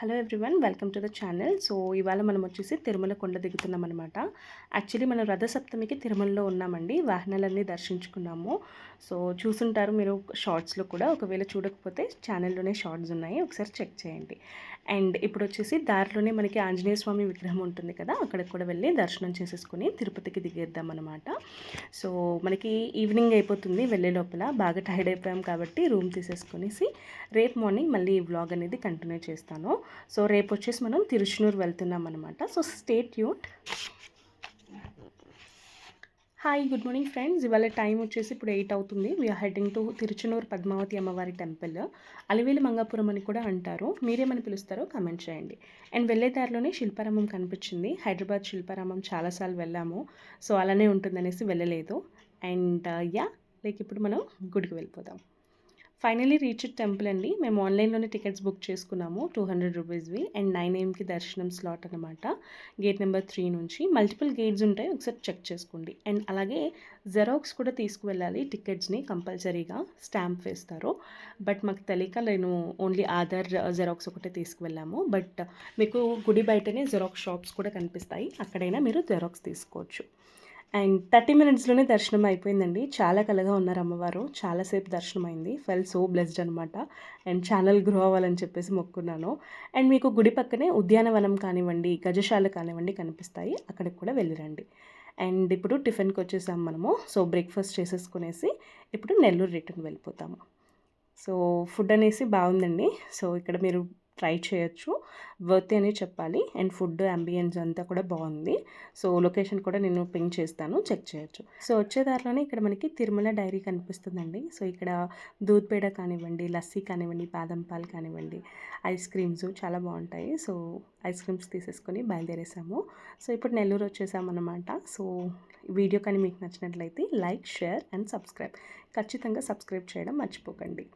Hello everyone welcome to the channel. So ఇవాళ మనం వచ్చేసి తిరుమల కొండ దిగుతున్నాం అనమాట యాక్చువల్లీ మనం రథసప్తమికి తిరుమలలో ఉన్నామండి. వాహనాలన్నీ దర్శించుకున్నాము. సో చూసుంటారు మీరు షార్ట్స్లో కూడా. ఒకవేళ చూడకపోతే ఛానల్లోనే షార్ట్స్ ఉన్నాయి. ఒకసారి చెక్ చేయండి. అండ్ ఇప్పుడు వచ్చేసి దారిలోనే మనకి ఆంజనేయ స్వామి విగ్రహం ఉంటుంది కదా అక్కడికి కూడా వెళ్ళి దర్శనం చేసేసుకుని తిరుపతికి దిగేద్దాం అనమాట సో మనకి ఈవినింగ్ అయిపోతుంది వెళ్ళే లోపల. బాగా టైర్డ్ అయిపోయాం కాబట్టి రూమ్ తీసేసుకునేసి రేపు మార్నింగ్ మళ్ళీ ఈ వ్లాగ్ అనేది కంటిన్యూ చేస్తాను. సో రేపు వచ్చేసి మనం తిరుచునూరు వెళ్తున్నాం అనమాట సో స్టేట్ యూట్ హాయ్ గుడ్ మార్నింగ్ ఫ్రెండ్స్ ఇవాళ టైం వచ్చేసి ఇప్పుడు ఎయిట్ అవుతుంది. We're heading to Tiruchanur Padmavathi అమ్మవారి టెంపుల్ అలివేలి మంగాపురం అని కూడా అంటారు. మీరేమని పిలుస్తారో కమెంట్ చేయండి. అండ్ వెళ్ళే దారిలోనే శిల్పారామం కనిపించింది. హైదరాబాద్ శిల్పారామం చాలాసార్లు వెళ్ళాము. సో అలానే ఉంటుందనేసి వెళ్ళలేదు. అండ్ యా లైక్ ఇప్పుడు మనం గుడికి వెళ్ళిపోదాం. ఫైనలీ రీచ్ టెంపుల్ అండి. మేము ఆన్లైన్లోనే టికెట్స్ బుక్ చేసుకున్నాము. టూ హండ్రెడ్ రూపీస్వి అండ్ నైన్ ఏఎంకి దర్శనం స్లాట్ అనమాట గేట్ నెంబర్ త్రీ నుంచి మల్టిపుల్ గేట్స్ ఉంటాయి. ఒకసారి చెక్ చేసుకోండి. అండ్ అలాగే జెరాక్స్ కూడా తీసుకువెళ్ళాలి. టికెట్స్ని కంపల్సరీగా స్టాంప్ వేస్తారు. బట్ మాకు తెలియక నేను ఓన్లీ ఆధార్ జెరాక్స్ ఒకటే తీసుకువెళ్ళాము. బట్ మీకు గుడి బయటనే జెరాక్స్ షాప్స్ కూడా కనిపిస్తాయి. అక్కడైనా మీరు జెరాక్స్ తీసుకోవచ్చు. అండ్ థర్టీ మినిట్స్లోనే దర్శనం అయిపోయిందండి. చాలా కలగా ఉన్నారు అమ్మవారు. చాలాసేపు దర్శనం అయింది ఫెల్ సో బ్లెస్డ్ అనమాట అండ్ ఛానల్ గ్రో అవ్వాలని చెప్పేసి మొక్కున్నాను. అండ్ మీకు గుడి పక్కనే ఉద్యానవనం కానివ్వండి గజశాల కానివ్వండి కనిపిస్తాయి. అక్కడికి కూడా వెళ్ళిరండి. అండ్ ఇప్పుడు టిఫిన్కి వచ్చేసాం మనము. సో బ్రేక్ఫాస్ట్ చేసేసుకునేసి ఇప్పుడు నెల్లూరు రిటర్న్ వెళ్ళిపోతాము. సో ఫుడ్ అనేసి బాగుందండి. సో ఇక్కడ మీరు ట్రై చేయొచ్చు. వర్త్ అని చెప్పాలి. అండ్ ఫుడ్ అంబియన్స్ అంతా కూడా బాగుంది. సో లొకేషన్ కూడా నేను పింక్ చేస్తాను. చెక్ చేయొచ్చు. సో వచ్చే దారిలోనే ఇక్కడ మనకి తిరుమల డైరీ కనిపిస్తుందండి. సో ఇక్కడ దూద్ పేడ కానివ్వండి లస్సీ కానివ్వండి బాదం పాలు కానివ్వండి ఐస్ క్రీమ్స్ చాలా బాగుంటాయి. సో ఐస్ క్రీమ్స్ తీసేసుకొని బయలుదేరేసాము. సో ఇప్పుడు నెల్లూరు వచ్చేసామన్నమాట. సో వీడియో కానీ మీకు నచ్చినట్లయితే లైక్ షేర్ అండ్ సబ్స్క్రైబ్. ఖచ్చితంగా సబ్స్క్రైబ్ చేయడం మర్చిపోకండి.